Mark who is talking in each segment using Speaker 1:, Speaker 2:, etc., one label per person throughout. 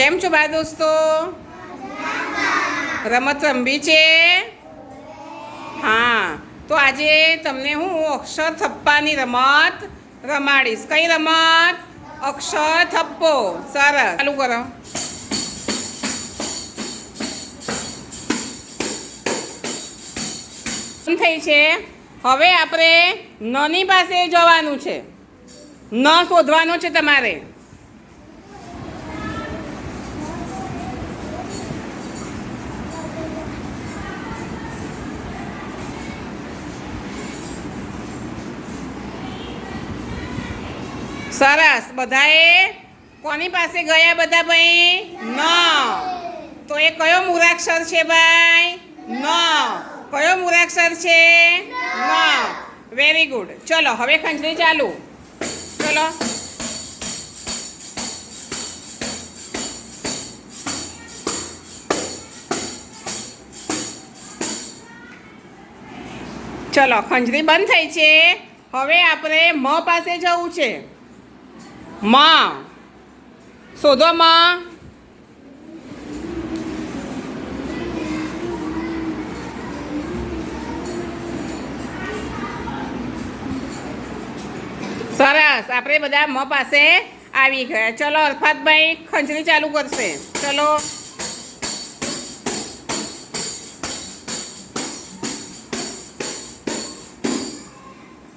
Speaker 1: કેમ છો બા દોસ્તો? રમત રમવી છે? હા, તો આજે તમને હું અક્ષર થપ્પાની રમત રમાડીશ. કઈ રમત? અક્ષર થપ્પો. સરસ. ચાલુ કરો. થઈ છે? હવે આપણે નની પાસે જવાનું છે. ન શોધવાનું છે તમારે. સરસ. બધાએ કોની પાસે ગયા બધા ભાઈ? ન. તો એ કયો મૂળાક્ષર છે ભાઈ? ન. કયો મૂળાક્ષર છે? ન. વેરી ગુડ ચલો, હવે ખંજરી ચાલુ. ચલો. ચલો, ખંજરી બંધ થઈ છે. હવે આપણે મ પાસે જવું છે. મ. શોધો માં. સરસ. આપણે બધા મ પાસે આવી ગયા. ચલો, અલ્ફાતભાઈ ખંજરી ચાલુ કરશે. ચલો.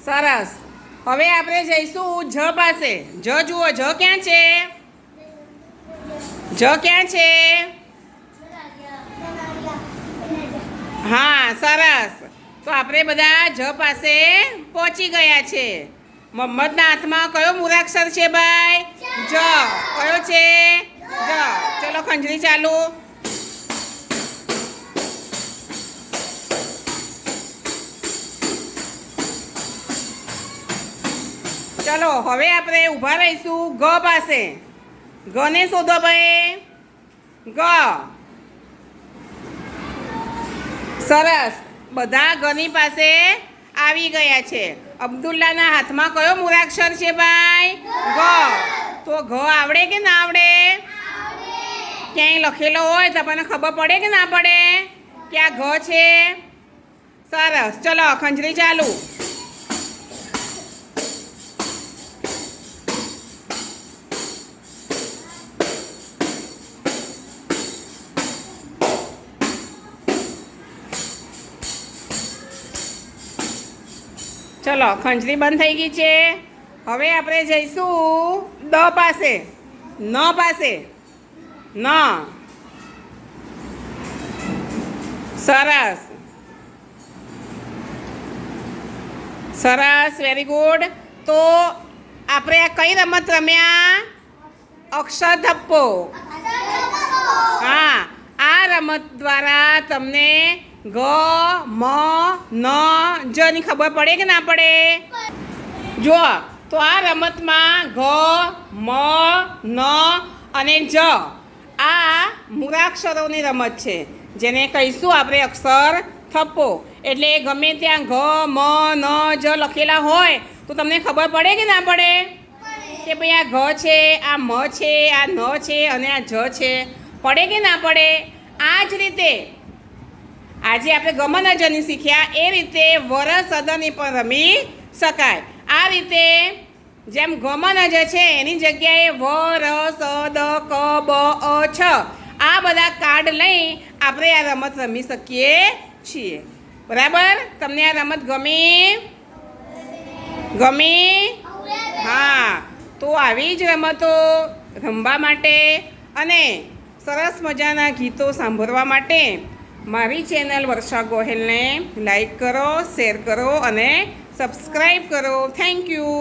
Speaker 1: સરસ. હવે આપણે જઈશું જ પાસે. જ જુઓ, જ ક્યાં છે? જ ક્યાં છે? હા, સરસ. તો આપણે બધા જ પાસે પહોંચી ગયા છે. મમ્મદના હાથમાં કયો મૂળાક્ષર છે ભાઈ? જ. કયો છે? જ. ચલો, ખંજરી ચાલુ. ચલો હવે આપણે ઊભા રહીશું ગ પાસે. ગને શોધો ભાઈ. ગ. સરસ. બધા ગની પાસે આવી ગયા છે. અબ્દુલ્લાના હાથમાં કયો મૂળાક્ષર છે ભાઈ? ગ. તો ઘ આવડે કે ના આવડે? ક્યાંય લખેલો હોય તો આપણને ખબર પડે કે ના પડે? ક્યાં ઘ છે? સરસ. ચલો ખંજરી ચાલુ. ચલો ખંજરી બંધ થઈ ગઈ છે. હવે આપણે જઈશું દ પાસે. ન પાસે. ન. સરસ. સરસ વેરી ગુડ તો આપણે આ કઈ રમત રમ્યા? અક્ષર ધપ્પો. હા. રમત દ્વારા તમને ગ, મ, ન, જ ની ખબર પડે કે ના પડે? જો તો આ રમતમાં ઘ મ, ન અને જ આ મૂળાક્ષરોની રમત છે. જેને કહીશું આપણે અક્ષર થપ્પો. એટલે ગમે ત્યાં ઘ મ, ન, જ લખેલા હોય, તો તમને ખબર પડે કે ના પડે? કે ભાઈ આ ઘ છે, આ મ છે, આ ન છે અને આ જ છે. પડે કે ના પડે? આ જ રીતે આજે આપણે ગમન અજની શીખ્યા. એ રીતે વર સદની પણ રમી શકાય. આ રીતે જેમ ગમન અજ છે, એની જગ્યાએ વ ર સ દ ક, બ, અ, છ આ બધા કાર્ડ લઈ આપણે આ રમત રમી શકીએ છીએ. બરાબર? તમને આ રમત ગમી? ગમી? હા. તો આવી જ રમતો રમવા માટે અને સરસ મજાના ગીતો સાંભળવા માટે મારી ચેનલ વર્ષા ગોહેલને લાઈક કરો, શેર કરો અને સબસ્ક્રાઈબ કરો. Thank you